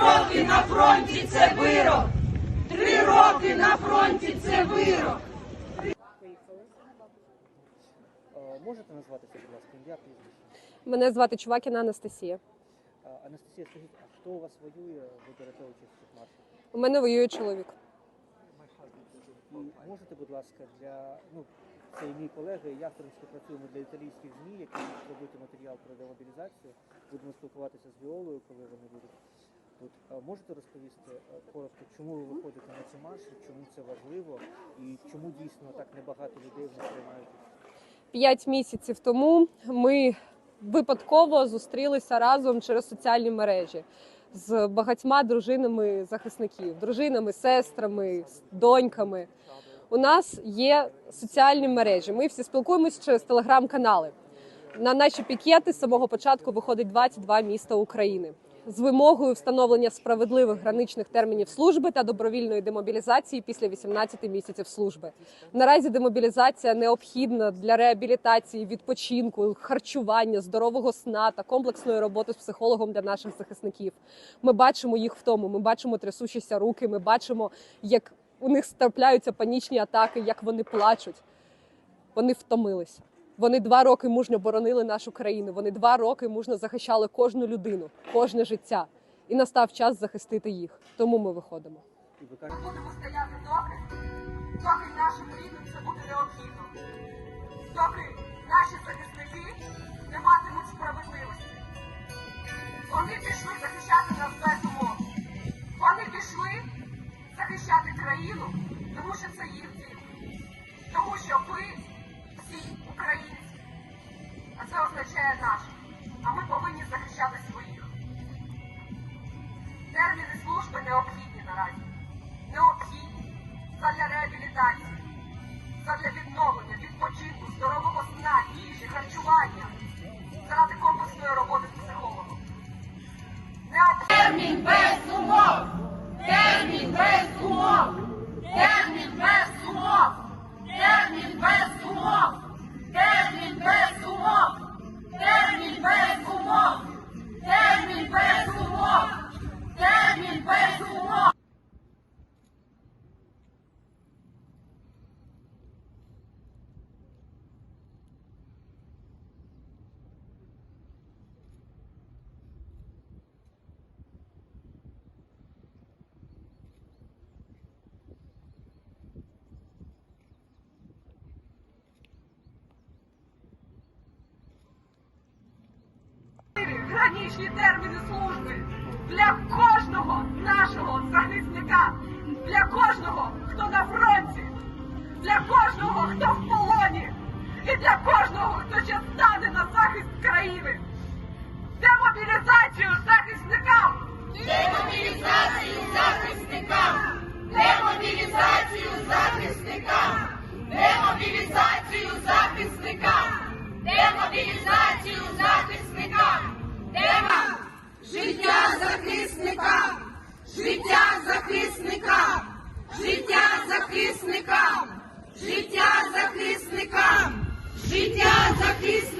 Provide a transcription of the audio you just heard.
роки на фронті це вирок. Три роки на фронті це вирок. Е, Можете назватися, будь ласка, ім'я прізвище? Мене звати Чувакіна Анастасія. Е, Анастасія, скажіть, а хто у вас воює, ви берете участь у цих маршах? У мене воює чоловік. І можете, будь ласка, для ну це і мій колега, і я в числі працюємо для італійських ЗМІ, які будуть робити матеріал про демобілізацію. Будемо спілкуватися з Віолою, коли вони будуть тут. Е, Можете розповісти е, коротко, чому ви виходите на ці марші, чому це важливо і чому дійсно так небагато людей в приймають? П'ять місяців тому ми випадково зустрілися разом через соціальні мережі з багатьма дружинами захисників, дружинами, сестрами, доньками. У нас є соціальні мережі. Ми всі спілкуємося через телеграм-канали. На наші пікети з самого початку виходить 22 міста України з вимогою встановлення справедливих граничних термінів служби та добровільної демобілізації після 18 місяців служби. Наразі демобілізація необхідна для реабілітації, відпочинку, харчування, здорового сна та комплексної роботи з психологом для наших захисників. Ми бачимо їх в тому. Ми бачимо трясущіся руки. Ми бачимо, як у них трапляються панічні атаки, як вони плачуть. Вони втомилися. Вони два роки мужньо боронили нашу країну. Вони два роки мужньо захищали кожну людину, кожне життя. І настав час захистити їх. Тому ми виходимо. Кажете, Будемо стояти доки, доки нашим рідним це буде необхідно. Доки наші захисники не матимуть справедливості. Вони пішли захищати нас без умов. Вони пішли захищати країну, тому що це їх дім. Тому що ви означає. А ми повинні захищати своїх. Терміни служби необхідні гранічні терміни служби для кожного нашого захисника, для кожного, хто на фронті, для кожного, хто в полоні, і для кожного, хто ще стане на захист країни. Демобілізацію захисникам! Демобілізацію захисникам! Життя захисникам! Життя захисникам!